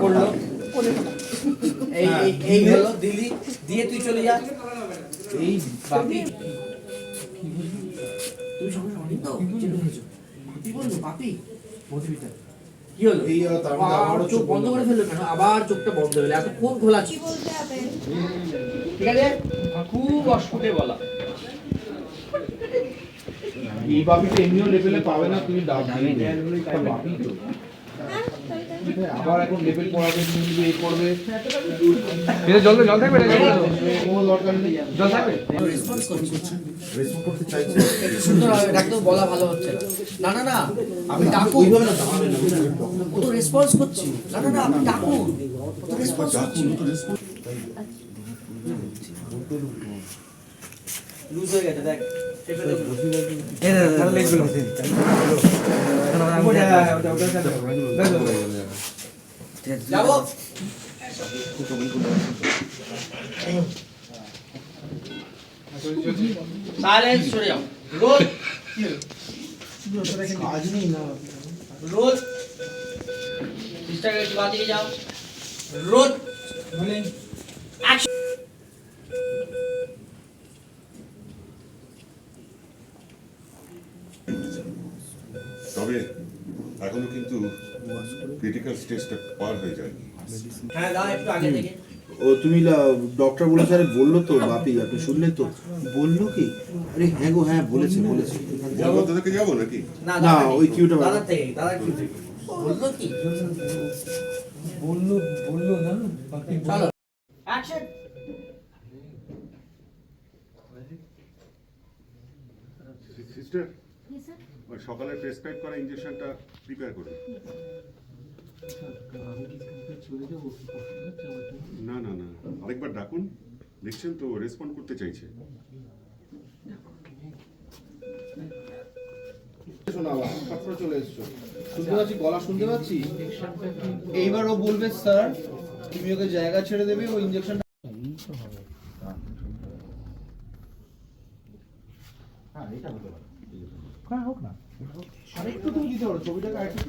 করল। এই এই- এই হলো। দিলি দিয়ে তুই চলে যা। এই বাপি। তুমি সঙ্গে সঙ্গে তো চেপে বলল বাপি মধুমিতা কি হলো এই আর আবার চোখ বন্ধ করে ফেলল কেন? আবার চোখটা বন্ধ হলো এত কোন খোলা কি বলতে হবে? ঠিক আছে? খুব অস্ফুটে বলা। এই এমনিও লেভেলে পাবে না তুমি বাপি তো। হ্যাঁ আবার এখন লেভেল পড়াবে তুমি যদি করবে এটা জল জল থাকবে না জল থাকবে? কোনো দরকার নেই জল থাকবে রেসপন্স করছি রেসপন্স করতে চাইছে সুন্দর হবে ডাক্তার বলা ভালো হচ্ছে না না না না আপনি ওইভাবে না দাঁড়াবে না ও তো রেসপন্স করছি না না না আপনি ডাকুন তো রেসপন্স করছি লুজ হয়ে গেছে দেখ বাঁ দিকে যাও রোল তবে এখনও কিন্তু ক্রিটিক্যাল স্টেজটা পার হয়ে যায়নি। হ্যাঁ ও তুমি ডক্টর বলেছে আরে বলল তো বাপি আপনি শুনলেন তো। বলল কি? আরে হ্যাঁ গো হ্যাঁ বলেছে বলেছে। থেকে যাব নাকি? না না, ওই কিউটা দাদা থেকে দাদা বলল কি? বলল বলল না চলো। অ্যাকশন সিস্টার সকালে প্রেসক্রাইব করা ইঞ্জেকশনটা প্রিপেয়ার করুন। না না না আরেকবার ডাকুন দেখছেন তো রেসপন্ড করতে চাইছে। চলে এসছো। শুনতে পাচ্ছি গলা শুনতে পাচ্ছি? এইবার ও বলবে স্যার তুমি ওকে জায়গা ছেড়ে দেবে ও ইঞ্জেকশন হ্যাঁ এটা হতে পারে। হ্যাঁ হোক না। আরেকটু তুমি দিতে পারো ছবিটাকে আরেকটু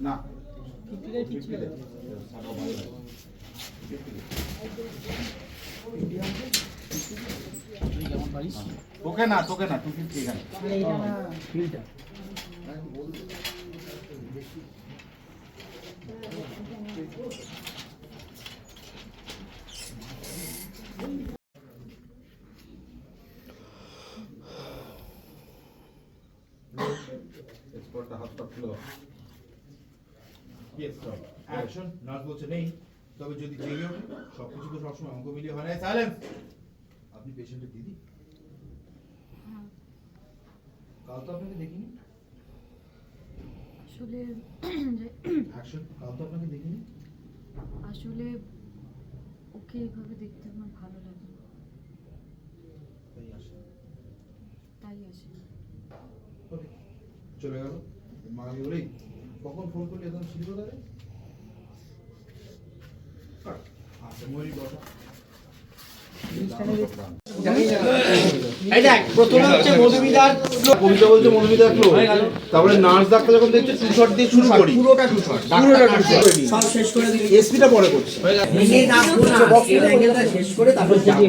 না তোকে না তোকে না এখানে। স্যার অ্যাকশন নার্স বলছে নেই। তবে যদি জেগে ওঠে সব কিছু তো সবসময় অঙ্ক মিলিয়ে হয় না। সাইলেন্স আপনি পেশেন্টের দিদি? কাল তো আপনাকে দেখিনি। আসলে যে- কাল তো আপনাকে দেখিনি। আসলে ওকে এভাবে দেখতে আমার ভালো লাগে তাই আসে। তাই আসে চলে গেল। মাগামি বলেই কখন ফোন করলি একদম ছিল তাহলে আচ্ছা ময়ূরী বসা। এই দেখ প্রথমে হচ্ছে মধুমিতার কবিতা বলছে মনোমিতা ক্লো তারপরে নার্স ডাক্তার যখন দেখছে টু শট দিয়ে শুরু করি। পুরোটা টু শট পুরোটা two shot। সব শেষ করে দিবি এসপিটা পরে করছে। ভেঙে না পুরো অ্যাঙ্গেলটা শেষ করে তারপর যাবে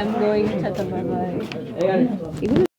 I'm going to bye.